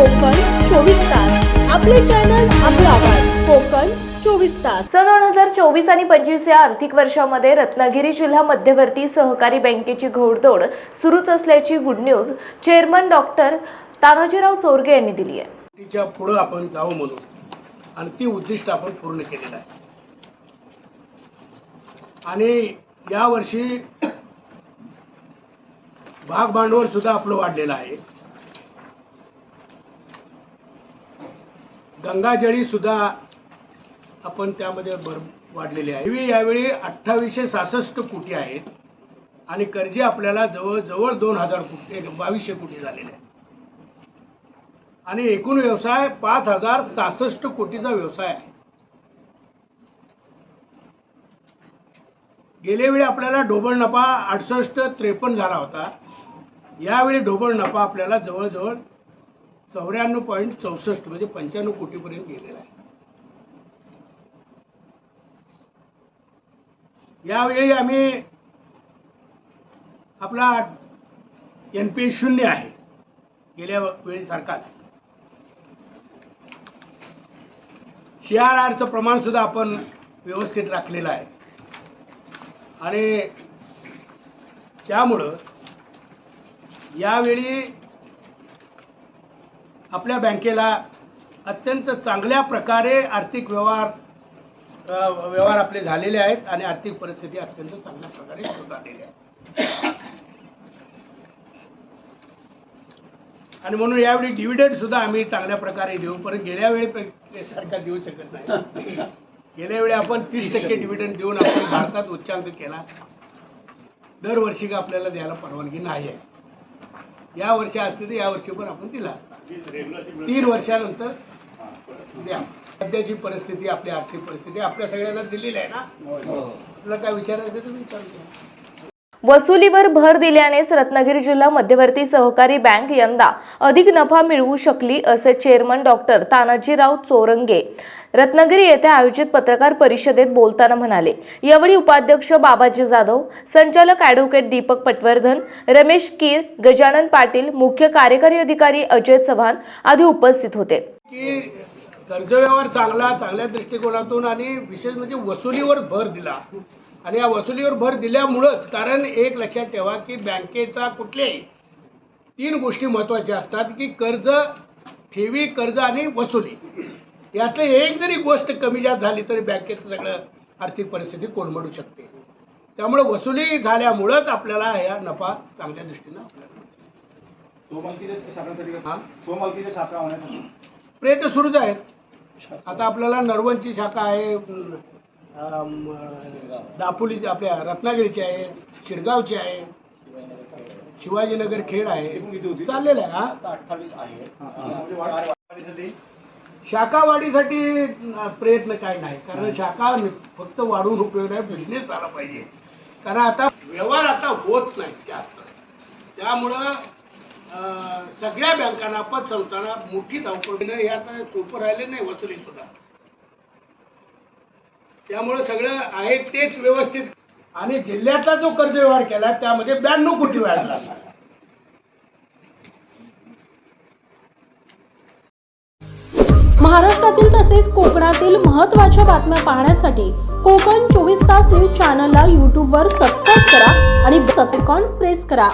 कोकण चोवीस तास. आपले चॅनल आपला आवाज. कोकण चोवीस तास. सन दोन हजार चोवीस आणि पंचवीस या आर्थिक वर्षामध्ये रत्नागिरी जिल्हा मध्यवर्ती सहकारी बँकेची घोडदौड सुरूच असल्याची good news chairman doctor Tanajirao Chorge यांनी दिली आहे. तिच्या पुढे आपण जाऊ म्हणून आणि ती उद्दिष्ट आपण पूर्ण केलेलं आहे. आणि या वर्षी भाग भांडवल सुद्धा आपलं वाढलेलं आहे. गंगाजळी सुद्धा आपण त्यामध्ये भर वाढलेली आहे. यावेळी अठ्ठावीसशे सहासष्ट कोटी आहेत आणि कर्जे आपल्याला जवळजवळ दोन हजार कोटी बावीसशे कोटी झालेले आहे आणि एकूण व्यवसाय पाच हजार सहासष्ट कोटीचा व्यवसाय आहे. गेल्यावेळी आपल्याला ढोबळ नफा अडसष्ट त्रेपन्न झाला होता. यावेळी ढोबळ नफा आपल्याला जवळजवळ चौऱ्याण्णव पॉईंट चौसष्ट म्हणजे पंच्याण्णव कोटीपर्यंत गेलेला आहे. यावेळी आम्ही आपला एन पी शून्य आहे गेल्या वेळीसारखाच सी आर आरचं प्रमाण सुद्धा आपण व्यवस्थित राखलेलं आहे. आणि त्यामुळं यावेळी आपल्या बँकेला अत्यंत चांगल्या प्रकारे आर्थिक व्यवहार व्यवहार आपले झालेले आहेत आणि आर्थिक परिस्थिती अत्यंत चांगल्या प्रकारे सुधारलेली आहे. आणि म्हणून यावेळी डिव्हिडंड सुद्धा आम्ही चांगल्या प्रकारे देऊ परंतु गेल्या वेळी सारखा देऊ शकत नाही. गेल्या वेळी आपण तीस टक्के डिव्हिडंड देऊन आपण भारतात उच्चांक केला. दरवर्षी का आपल्याला द्यायला परवानगी नाही आहे. या वर्षी असते तर या वर्षी पण आपण दिला असता. तीन वर्षानंतर द्या. सध्याची परिस्थिती आपली आर्थिक परिस्थिती आपल्या सगळ्यांना दिलेली आहे ना? आपल्याला काय विचारायचं तर विचारतो वसुलीवर भर दिल्यानेच रत्नागिरी जिल्हा मध्यवर्ती सहकारी बँक यंदा अधिक नफा मिळवू शकली असे चेअरमन डॉक्टर तानाजीराव चोरंगे रत्नागिरी येथे आयोजित पत्रकार परिषदेत बोलताना म्हणाले यावेळी उपाध्यक्ष बाबाजी जाधव संचालक ॲडव्होकेट दीपक पटवर्धन रमेश कीर गजानन पाटील मुख्य कार्यकारी अधिकारी अजय चव्हाण आदी उपस्थित होते. की कर्ज व्यवहार चांगला चांगल्या दृष्टिकोनातून आणि विशेष म्हणजे वसुलीवर भर दिला. आणि या वसुलीवर भर दिल्यामुळंच कारण एक लक्षात ठेवा की बँकेचा कुठल्याही तीन गोष्टी महत्त्वाच्या असतात की कर्ज ठेवी कर्ज आणि वसुली. यातलं एक जरी गोष्ट कमी जास्त झाली तरी बँकेचं सगळं आर्थिक परिस्थिती कोलमडू शकते. त्यामुळे वसुली झाल्यामुळंच आपल्याला या नफा चांगल्या दृष्टीनं आपल्याला हा प्रयत्न सुरूच आहेत. आता आपल्याला नरवणची शाखा आहे दापोलीचे आपल्या रत्नागिरीचे आहे शिरगावचे आहे शिवाजीनगर खेड आहे. चाललेलं आहे हा? अठ्ठावीस आहे शाखा प्रयत्न काय नाही. कारण शाखा फक्त वाढवून उपयोग नाही बिझनेस झाला पाहिजे. कारण आता व्यवहार आता होत नाही जास्त. त्यामुळं सगळ्या बँकांना पतसंस्थांना मोठी धावपळ. हे आता सोपं राहिले नाही वसुली सुद्धा. त्यामुळे सगळं आहे तेच व्यवस्थित. आणि जिल्ह्यातला जो कर्ज व्यवहार केला त्यामध्ये ब्याण्णव कोटी व्याज महाराष्ट्रातील तसेच कोकणातील महत्त्वाच्या बातम्या पाहण्यासाठी कोकण चोवीस तास न्यूज चॅनलला यूट्यूबवर सबस्क्राईब करा आणि सबसेकॉन प्रेस करा.